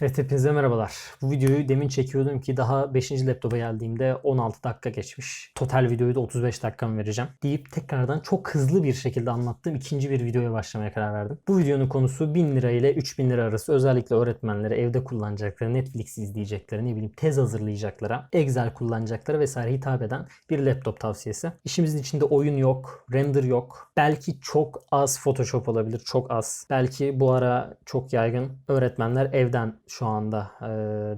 Evet hepinize merhabalar. Bu videoyu demin çekiyordum ki daha 5. laptopa geldiğimde 16 dakika geçmiş. Total videoyu da 35 dakikamı vereceğim. Deyip tekrardan çok hızlı bir şekilde anlattığım ikinci bir videoya başlamaya karar verdim. Bu videonun konusu 1000 lira ile 3000 lira arası özellikle öğretmenlere evde kullanacakları, Netflix izleyecekleri, ne bileyim tez hazırlayacaklara, Excel kullanacaklara vesaire hitap eden bir laptop tavsiyesi. İşimizin içinde oyun yok, render yok. Belki çok az Photoshop olabilir, çok az. Belki bu ara çok yaygın öğretmenler evden şu anda e,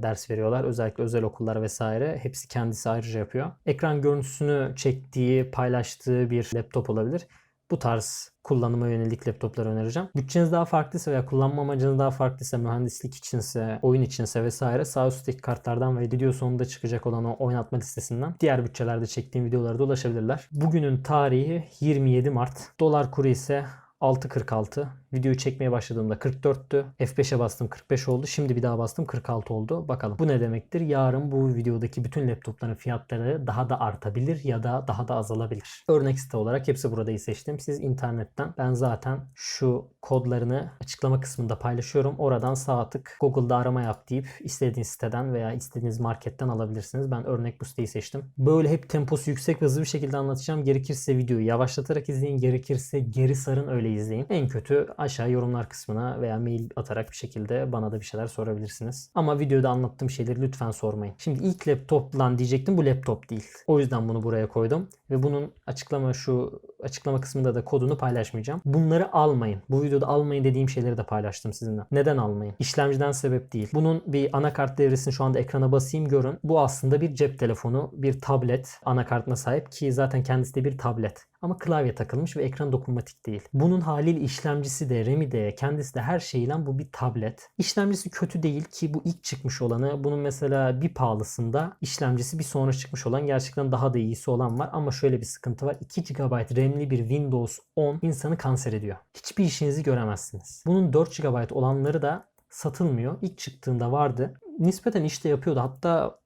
ders veriyorlar. Özellikle özel okullar vesaire. Hepsi kendisi ayrıca yapıyor. Ekran görüntüsünü çektiği, paylaştığı bir laptop olabilir. Bu tarz kullanıma yönelik laptoplar önereceğim. Bütçeniz daha farklıysa veya kullanma amacınız daha farklıysa, mühendislik içinse, oyun içinse vesaire sağ üstteki kartlardan ve video sonunda çıkacak olan o oynatma listesinden diğer bütçelerde çektiğim videolara ulaşabilirler. Bugünün tarihi 27 Mart. Dolar kuru ise 6.46. Videoyu çekmeye başladığımda 44'tü. F5'e bastım 45 oldu. Şimdi bir daha bastım 46 oldu. Bakalım. Bu ne demektir? Yarın bu videodaki bütün laptopların fiyatları daha da artabilir ya da daha da azalabilir. Örnek site olarak hepsi buradayı seçtim. Siz internetten ben zaten şu kodlarını açıklama kısmında paylaşıyorum. Oradan sağ tık Google'da arama yap deyip istediğiniz siteden veya istediğiniz marketten alabilirsiniz. Ben örnek bu siteyi seçtim. Böyle hep temposu yüksek hızlı bir şekilde anlatacağım. Gerekirse videoyu yavaşlatarak izleyin. Gerekirse geri sarın öyle izleyin. En kötü aşağı yorumlar kısmına veya mail atarak bir şekilde bana da bir şeyler sorabilirsiniz. Ama videoda anlattığım şeyleri lütfen sormayın. Şimdi ilk laptop lan diyecektim bu laptop değil. O yüzden bunu buraya koydum ve bunun açıklama şu açıklama kısmında da kodunu paylaşmayacağım. Bunları almayın. Bu videoda almayın dediğim şeyleri de paylaştım sizinle. Neden almayın? İşlemciden sebep değil. Bunun bir anakart devresini şu anda ekrana basayım görün. Bu aslında bir cep telefonu, bir tablet anakartına sahip ki zaten kendisi de bir tablet. Ama klavye takılmış ve ekran dokunmatik değil. Bunun haliyle işlemcisi de, RAM'i de, kendisi de her şeyle bu bir tablet. İşlemcisi kötü değil ki bu ilk çıkmış olanı. Bunun mesela bir pahalısında işlemcisi bir sonra çıkmış olan gerçekten daha da iyisi olan var. Ama şöyle bir sıkıntı var. 2 GB RAM'li bir Windows 10 insanı kanser ediyor. Hiçbir işinizi göremezsiniz. Bunun 4 GB olanları da satılmıyor. İlk çıktığında vardı. Nispeten işte yapıyordu. Hatta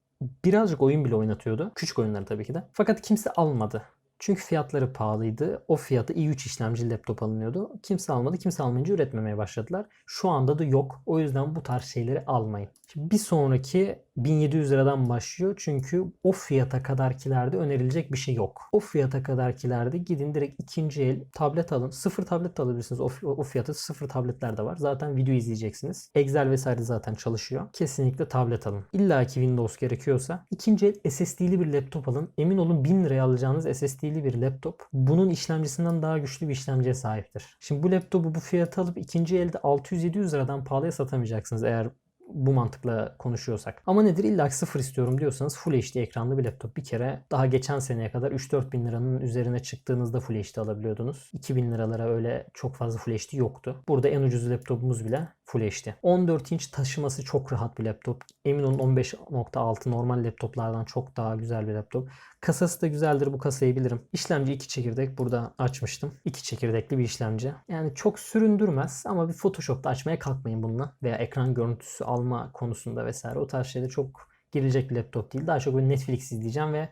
birazcık oyun bile oynatıyordu. Küçük oyunları tabii ki de. Fakat kimse almadı. Çünkü fiyatları pahalıydı. O fiyatı i3 işlemci laptop alınıyordu. Kimse almadı. Kimse almayınca üretmemeye başladılar. Şu anda da yok. O yüzden bu tarz şeyleri almayın. Şimdi bir sonraki 1700 liradan başlıyor. Çünkü o fiyata kadarkilerde önerilecek bir şey yok. O fiyata kadarkilerde gidin direkt ikinci el tablet alın. Sıfır tablet de alabilirsiniz. O, o fiyatı sıfır tabletler de var. Zaten video izleyeceksiniz. Excel vesaire zaten çalışıyor. Kesinlikle tablet alın. İlla ki Windows gerekiyorsa ikinci el SSD'li bir laptop alın. Emin olun 1000 liraya alacağınız SSD'li bir laptop bunun işlemcisinden daha güçlü bir işlemciye sahiptir. Şimdi bu laptopu bu fiyata alıp ikinci elde 600-700 liradan pahalıya satamayacaksınız eğer bu mantıkla konuşuyorsak. Ama nedir illa sıfır istiyorum diyorsanız Full HD ekranlı bir laptop. Bir kere daha geçen seneye kadar 3-4 bin liranın üzerine çıktığınızda Full HD alabiliyordunuz. 2000 liralara öyle çok fazla Full HD yoktu. Burada en ucuz laptopumuz bile Full HD. 14 inç taşıması çok rahat bir laptop. Emin olun 15.6 normal laptoplardan çok daha güzel bir laptop. Kasası da güzeldir bu kasayı bilirim. İşlemci 2 çekirdek burada açmıştım. 2 çekirdekli bir işlemci. Yani çok süründürmez ama bir Photoshop'ta açmaya kalkmayın bununla. Veya ekran görüntüsü alma konusunda vesaire o tarz şeyde çok girilecek bir laptop değil. Daha çok böyle Netflix izleyeceğim ve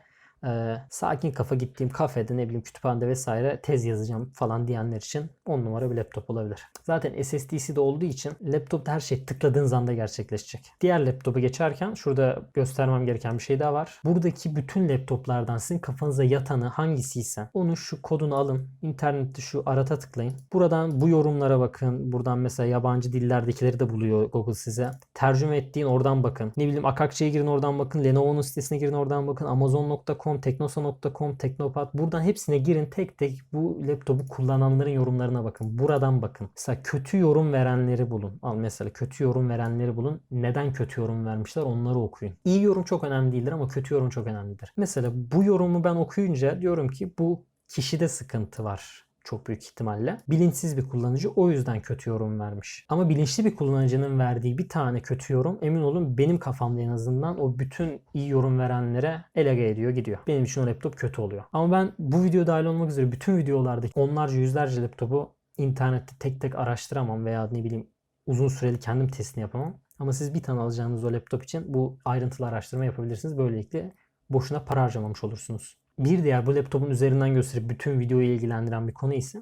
e, sakin kafa gittiğim kafede ne bileyim kütüphanede vesaire tez yazacağım falan diyenler için 10 numara bir laptop olabilir. Zaten SSD'si de olduğu için laptopta her şey tıkladığınız anda gerçekleşecek. Diğer laptopu geçerken şurada göstermem gereken bir şey daha var. Buradaki bütün laptoplardan sizin kafanıza yatanı hangisiyse onu şu kodunu alın. İnternette şu arata tıklayın. Buradan bu yorumlara bakın. Buradan mesela yabancı dillerdekileri de buluyor Google size. Tercüme ettiğin oradan bakın. Ne bileyim Akakçı'ya girin oradan bakın. Lenovo'nun sitesine girin oradan bakın. Amazon.com, Teknosa.com, Teknopat. Buradan hepsine girin tek tek bu laptopu kullananların yorumlarına bakın. Buradan bakın. Mesela kötü yorum verenleri bulun. Al mesela kötü yorum verenleri bulun. Neden kötü yorum vermişler onları okuyun. İyi yorum çok önemli değildir ama kötü yorum çok önemlidir. Mesela bu yorumu ben okuyunca diyorum ki bu kişide sıkıntı var çok büyük ihtimalle. Bilinçsiz bir kullanıcı o yüzden kötü yorum vermiş. Ama bilinçli bir kullanıcının verdiği bir tane kötü yorum emin olun benim kafamda en azından o bütün iyi yorum verenlere elege ediyor gidiyor. Benim için o laptop kötü oluyor. Ama ben bu video dahil olmak üzere bütün videolarda onlarca yüzlerce laptopu internette tek tek araştıramam veya ne bileyim uzun süreli kendim testini yapamam. Ama siz bir tane alacağınız o laptop için bu ayrıntılı araştırma yapabilirsiniz. Böylelikle boşuna para harcamamış olursunuz. Bir diğer bu laptopun üzerinden gösterip bütün videoyu ilgilendiren bir konu ise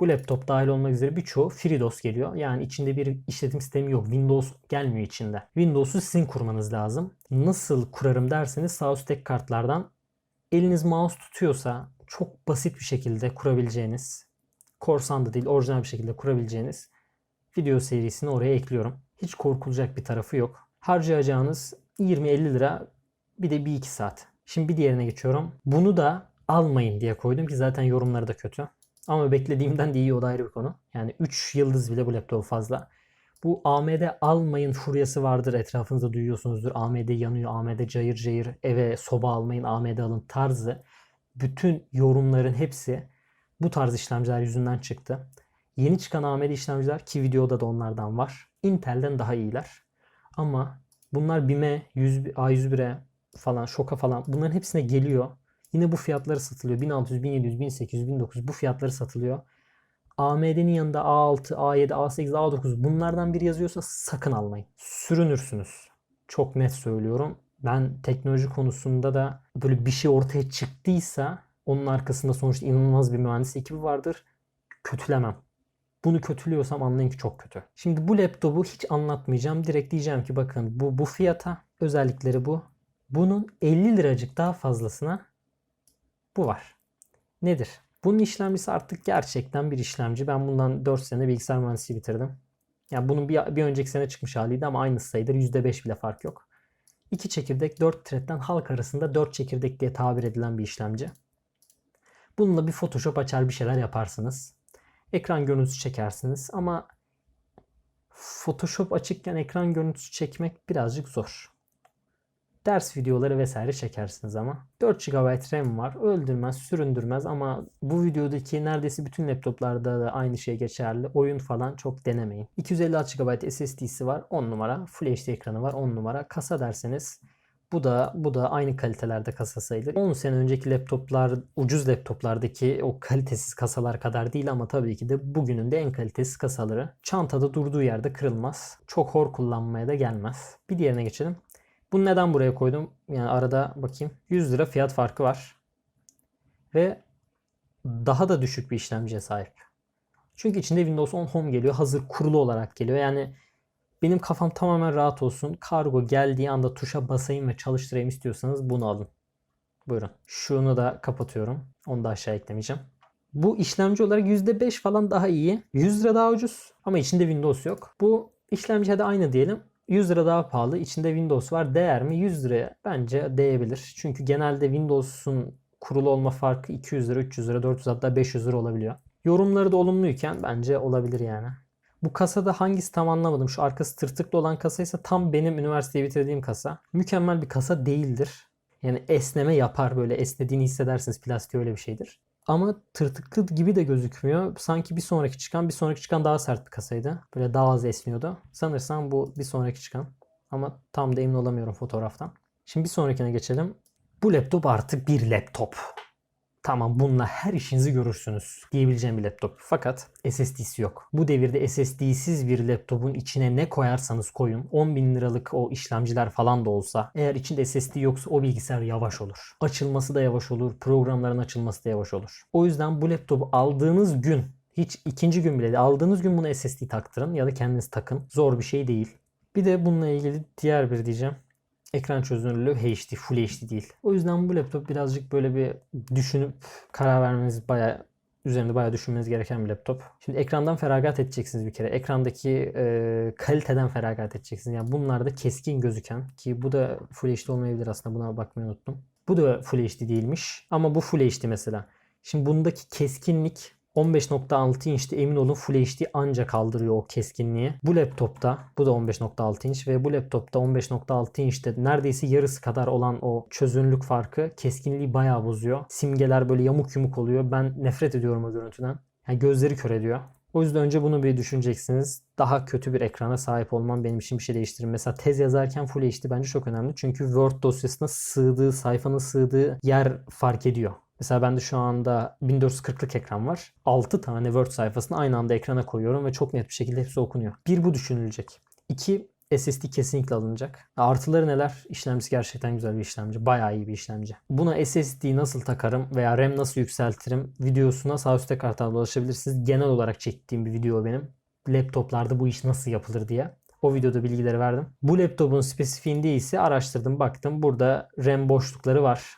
Bu laptop dahil olmak üzere birçoğu FreeDOS geliyor. Yani içinde bir işletim sistemi yok. Windows gelmiyor içinde. Windows'u sizin kurmanız lazım. Nasıl kurarım derseniz sağ üstteki kartlardan eliniz mouse tutuyorsa çok basit bir şekilde kurabileceğiniz, korsan da değil orijinal bir şekilde kurabileceğiniz video serisini oraya ekliyorum. Hiç korkulacak bir tarafı yok. Harcayacağınız 20-50 lira bir de 1-2 saat. Şimdi bir diğerine geçiyorum. Bunu da almayın diye koydum ki zaten yorumları da kötü. Ama beklediğimden de iyi o da ayrı bir konu. Yani 3 yıldız bile bu laptop fazla. Bu AMD almayın furyası vardır etrafınızda duyuyorsunuzdur. AMD yanıyor, AMD cayır cayır eve soba almayın, AMD alın tarzı. Bütün yorumların hepsi bu tarz işlemciler yüzünden çıktı. Yeni çıkan AMD işlemciler ki videoda da onlardan var. Intel'den daha iyiler. Ama bunlar BİM'e, 100, A101'e falan, şoka falan bunların hepsine geliyor. Yine bu fiyatları satılıyor. 1600, 1700, 1800, 1900 bu fiyatları satılıyor. AMD'nin yanında A6, A7, A8, A9 bunlardan biri yazıyorsa sakın almayın. Sürünürsünüz. Çok net söylüyorum. Ben teknoloji konusunda da böyle bir şey ortaya çıktıysa onun arkasında sonuçta inanılmaz bir mühendis ekibi vardır. Kötülemem. Bunu kötülüyorsam anlayın ki çok kötü. Şimdi bu laptopu hiç anlatmayacağım. Direkt diyeceğim ki bakın bu bu fiyata özellikleri bu. Bunun 50 liracık daha fazlasına bu var. Nedir? Bunun işlemcisi artık gerçekten bir işlemci. Ben bundan 4 sene bilgisayar mühendisliği bitirdim. Yani bunun bir, bir önceki sene çıkmış haliydi ama aynı sayıdır. %5 bile fark yok. 2 çekirdek 4 thread'den halk arasında 4 çekirdek diye tabir edilen bir işlemci. Bununla bir Photoshop açar bir şeyler yaparsınız. Ekran görüntüsü çekersiniz ama Photoshop açıkken ekran görüntüsü çekmek birazcık zor. Ders videoları vesaire çekersiniz ama. 4 GB RAM var. Öldürmez, süründürmez ama bu videodaki neredeyse bütün laptoplarda da aynı şey geçerli. Oyun falan çok denemeyin. 256 GB SSD'si var. 10 numara. Full HD ekranı var. 10 numara. Kasa derseniz bu da bu da aynı kalitelerde kasa sayılır. 10 sene önceki laptoplar, ucuz laptoplardaki o kalitesiz kasalar kadar değil ama tabii ki de bugünün de en kalitesiz kasaları. Çantada durduğu yerde kırılmaz. Çok hor kullanmaya da gelmez. Bir diğerine geçelim. Bunu neden buraya koydum? Yani arada bakayım. 100 lira fiyat farkı var. Ve daha da düşük bir işlemciye sahip. Çünkü içinde Windows 10 Home geliyor. Hazır kurulu olarak geliyor. Yani benim kafam tamamen rahat olsun. Kargo geldiği anda tuşa basayım ve çalıştırayım istiyorsanız bunu alın. Buyurun. Şunu da kapatıyorum. Onu da aşağı eklemeyeceğim. Bu işlemci olarak %5 falan daha iyi. 100 lira daha ucuz ama içinde Windows yok. Bu işlemci de aynı diyelim. 100 lira daha pahalı. İçinde Windows var. Değer mi? 100 liraya bence değebilir. Çünkü genelde Windows'un kurulu olma farkı 200 lira, 300 lira, 400 hatta 500 lira olabiliyor. Yorumları da olumluyken bence olabilir yani. Bu kasada hangisi tam anlamadım. Şu arkası tırtıklı olan kasa ise tam benim üniversiteyi bitirdiğim kasa. Mükemmel bir kasa değildir. Yani esneme yapar böyle esnediğini hissedersiniz. Plastik öyle bir şeydir. Ama tırtıklı gibi de gözükmüyor. Sanki bir sonraki çıkan bir sonraki çıkan daha sert bir kasaydı. Böyle daha az esniyordu. Sanırsam bu bir sonraki çıkan. Ama tam da emin olamıyorum fotoğraftan. Şimdi bir sonrakine geçelim. Bu laptop artık bir laptop. Tamam bununla her işinizi görürsünüz diyebileceğim bir laptop. Fakat SSD'si yok. Bu devirde SSD'siz bir laptopun içine ne koyarsanız koyun 10 bin liralık o işlemciler falan da olsa eğer içinde SSD yoksa o bilgisayar yavaş olur. Açılması da yavaş olur. Programların açılması da yavaş olur. O yüzden bu laptopu aldığınız gün hiç ikinci gün bile aldığınız gün bunu SSD taktırın ya da kendiniz takın. Zor bir şey değil. Bir de bununla ilgili diğer bir diyeceğim ekran çözünürlüğü HD, Full HD değil. O yüzden bu laptop birazcık böyle bir düşünüp karar vermeniz bayağı üzerinde bayağı düşünmeniz gereken bir laptop. Şimdi ekrandan feragat edeceksiniz bir kere. Ekrandaki e, kaliteden feragat edeceksiniz. Yani bunlar da keskin gözüken ki bu da Full HD olmayabilir aslında buna bakmayı unuttum. Bu da Full HD değilmiş ama bu Full HD mesela. Şimdi bundaki keskinlik 15.6 inçte emin olun Full HD ancak kaldırıyor o keskinliği. Bu laptopta bu da 15.6 inç ve bu laptopta 15.6 inçte neredeyse yarısı kadar olan o çözünürlük farkı keskinliği bayağı bozuyor. Simgeler böyle yamuk yumuk oluyor. Ben nefret ediyorum o görüntüden. Yani gözleri kör ediyor. O yüzden önce bunu bir düşüneceksiniz. Daha kötü bir ekrana sahip olmam benim için bir şey değiştirir. Mesela tez yazarken Full HD bence çok önemli. Çünkü Word dosyasına sığdığı, sayfanın sığdığı yer fark ediyor. Mesela bende şu anda 1440'lık ekran var. 6 tane Word sayfasını aynı anda ekrana koyuyorum ve çok net bir şekilde hepsi okunuyor. Bir bu düşünülecek. İki SSD kesinlikle alınacak. Artıları neler? İşlemcisi gerçekten güzel bir işlemci. Bayağı iyi bir işlemci. Buna SSD nasıl takarım veya RAM nasıl yükseltirim videosuna sağ üstte karttan ulaşabilirsiniz. Genel olarak çektiğim bir video benim. Laptoplarda bu iş nasıl yapılır diye. O videoda bilgileri verdim. Bu laptopun spesifiğinde ise araştırdım baktım. Burada RAM boşlukları var.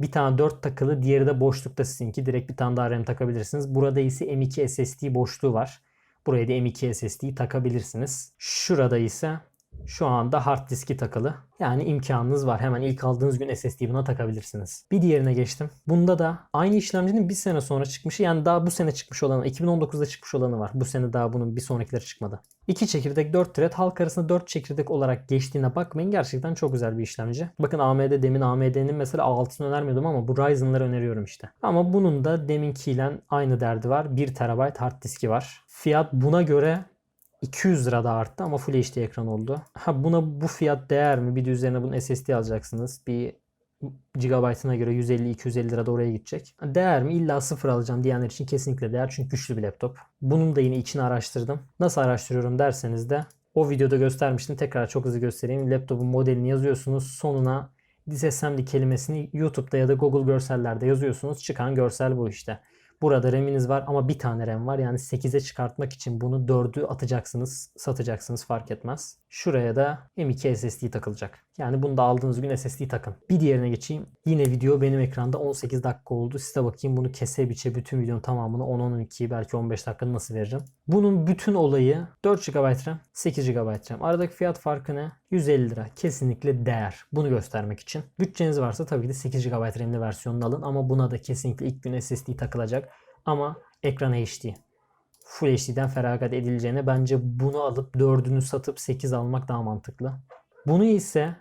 Bir tane 4 takılı diğeri de boşlukta sizinki. Direkt bir tane daha RAM takabilirsiniz. Burada ise M2 SSD boşluğu var. Buraya da M2 SSD takabilirsiniz. Şurada ise şu anda hard diski takılı. Yani imkanınız var. Hemen ilk aldığınız gün SSD buna takabilirsiniz. Bir diğerine geçtim. Bunda da aynı işlemcinin bir sene sonra çıkmışı. Yani daha bu sene çıkmış olanı. 2019'da çıkmış olanı var. Bu sene daha bunun bir sonrakileri çıkmadı. 2 çekirdek 4 thread. Halk arasında 4 çekirdek olarak geçtiğine bakmayın. Gerçekten çok güzel bir işlemci. Bakın AMD demin AMD'nin mesela A6'sını önermiyordum ama bu Ryzen'ları öneriyorum işte. Ama bunun da deminkiyle aynı derdi var. 1 TB hard diski var. Fiyat buna göre 200 lira da arttı ama Full HD ekran oldu. Ha buna bu fiyat değer mi? Bir de üzerine bunun SSD alacaksınız. Bir gigabaytına göre 150-250 lira da oraya gidecek. Değer mi? İlla sıfır alacağım diyenler için kesinlikle değer. Çünkü güçlü bir laptop. Bunun da yine içini araştırdım. Nasıl araştırıyorum derseniz de o videoda göstermiştim. Tekrar çok hızlı göstereyim. Laptopun modelini yazıyorsunuz. Sonuna disassembly kelimesini YouTube'da ya da Google görsellerde yazıyorsunuz. Çıkan görsel bu işte. Burada RAM'iniz var ama bir tane RAM var. Yani 8'e çıkartmak için bunu 4'ü atacaksınız, satacaksınız fark etmez. Şuraya da M2 SSD takılacak. Yani bunu da aldığınız gün SSD takın. Bir diğerine geçeyim. Yine video benim ekranda 18 dakika oldu. Size bakayım bunu kese biçe bütün videonun tamamını 10-12 belki 15 dakika nasıl veririm. Bunun bütün olayı 4 GB RAM, 8 GB RAM. Aradaki fiyat farkı ne? 150 lira. Kesinlikle değer. Bunu göstermek için. Bütçeniz varsa tabii ki de 8 GB RAM'li versiyonunu alın ama buna da kesinlikle ilk gün SSD takılacak. Ama ekran HD. Full HD'den feragat edileceğine bence bunu alıp 4'ünü satıp 8 almak daha mantıklı. Bunu ise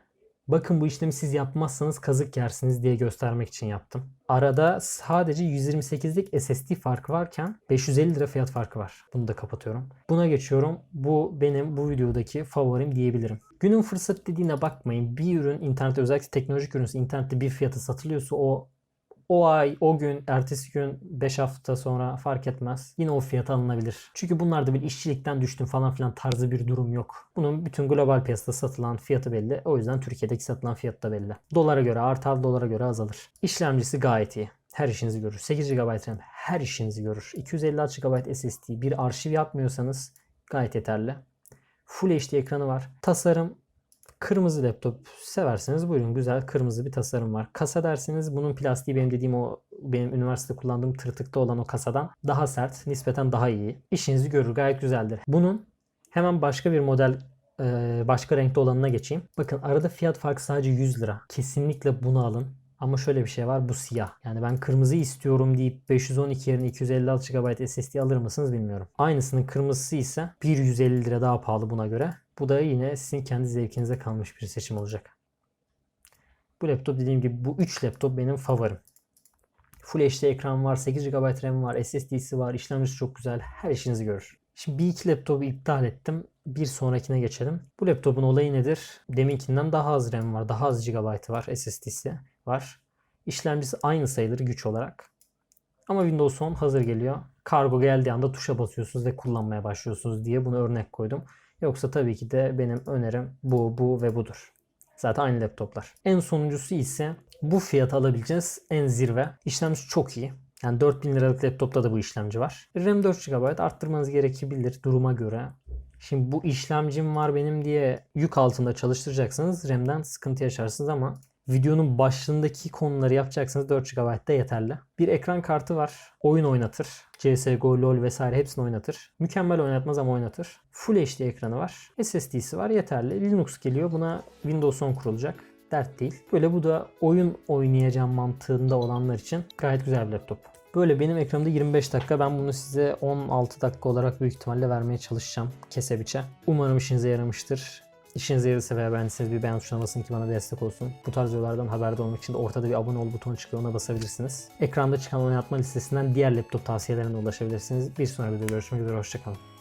bakın bu işlemi siz yapmazsanız kazık yersiniz diye göstermek için yaptım. Arada sadece 128'lik SSD farkı varken 550 lira fiyat farkı var. Bunu da kapatıyorum. Buna geçiyorum. Bu benim bu videodaki favorim diyebilirim. Günün fırsat dediğine bakmayın. Bir ürün internette özellikle teknolojik ürün internette bir fiyatı satılıyorsa o o ay, o gün, ertesi gün 5 hafta sonra fark etmez. Yine o fiyata alınabilir. Çünkü bunlarda bir işçilikten düştüm falan filan tarzı bir durum yok. Bunun bütün global piyasada satılan fiyatı belli. O yüzden Türkiye'deki satılan fiyat da belli. Dolara göre artar, dolara göre azalır. İşlemcisi gayet iyi. Her işinizi görür. 8 GB RAM her işinizi görür. 256 GB SSD bir arşiv yapmıyorsanız gayet yeterli. Full HD ekranı var. Tasarım Kırmızı laptop severseniz buyurun güzel kırmızı bir tasarım var. Kasa derseniz bunun plastiği benim dediğim o benim üniversitede kullandığım tırtıkta olan o kasadan daha sert, nispeten daha iyi. İşinizi görür gayet güzeldir. Bunun hemen başka bir model başka renkte olanına geçeyim. Bakın arada fiyat farkı sadece 100 lira. Kesinlikle bunu alın. Ama şöyle bir şey var bu siyah. Yani ben kırmızı istiyorum deyip 512 yerine 256 GB SSD alır mısınız bilmiyorum. Aynısının kırmızısı ise 150 lira daha pahalı buna göre. Bu da yine sizin kendi zevkinize kalmış bir seçim olacak. Bu laptop dediğim gibi bu 3 laptop benim favorim. Full HD ekran var, 8 GB RAM var, SSD'si var, işlemcisi çok güzel. Her işinizi görür. Şimdi bir iki laptopu iptal ettim. Bir sonrakine geçelim. Bu laptopun olayı nedir? Deminkinden daha az RAM var, daha az GB var, SSD'si var. İşlemcisi aynı sayılır güç olarak. Ama Windows 10 hazır geliyor. Kargo geldiği anda tuşa basıyorsunuz ve kullanmaya başlıyorsunuz diye bunu örnek koydum. Yoksa tabii ki de benim önerim bu, bu ve budur. Zaten aynı laptoplar. En sonuncusu ise bu fiyata alabileceğiniz en zirve. İşlemci çok iyi. Yani 4000 liralık laptopta da bu işlemci var. RAM 4 GB arttırmanız gerekebilir duruma göre. Şimdi bu işlemcim var benim diye yük altında çalıştıracaksınız. RAM'den sıkıntı yaşarsınız ama videonun başlığındaki konuları yapacaksanız 4 GB da yeterli. Bir ekran kartı var. Oyun oynatır. CSGO, LoL vesaire hepsini oynatır. Mükemmel oynatmaz ama oynatır. Full HD ekranı var. SSD'si var yeterli. Linux geliyor. Buna Windows 10 kurulacak. Dert değil. Böyle bu da oyun oynayacağım mantığında olanlar için gayet güzel bir laptop. Böyle benim ekranımda 25 dakika. Ben bunu size 16 dakika olarak büyük ihtimalle vermeye çalışacağım. Kese biçe. Umarım işinize yaramıştır. İşinize yararsa veya beğendiyseniz bir beğen tuşuna basın ki bana destek olsun. Bu tarz videolardan haberdar olmak için de ortada bir abone ol butonu çıkıyor ona basabilirsiniz. Ekranda çıkan oynatma listesinden diğer laptop tavsiyelerine ulaşabilirsiniz. Bir sonraki videoda görüşmek üzere hoşçakalın.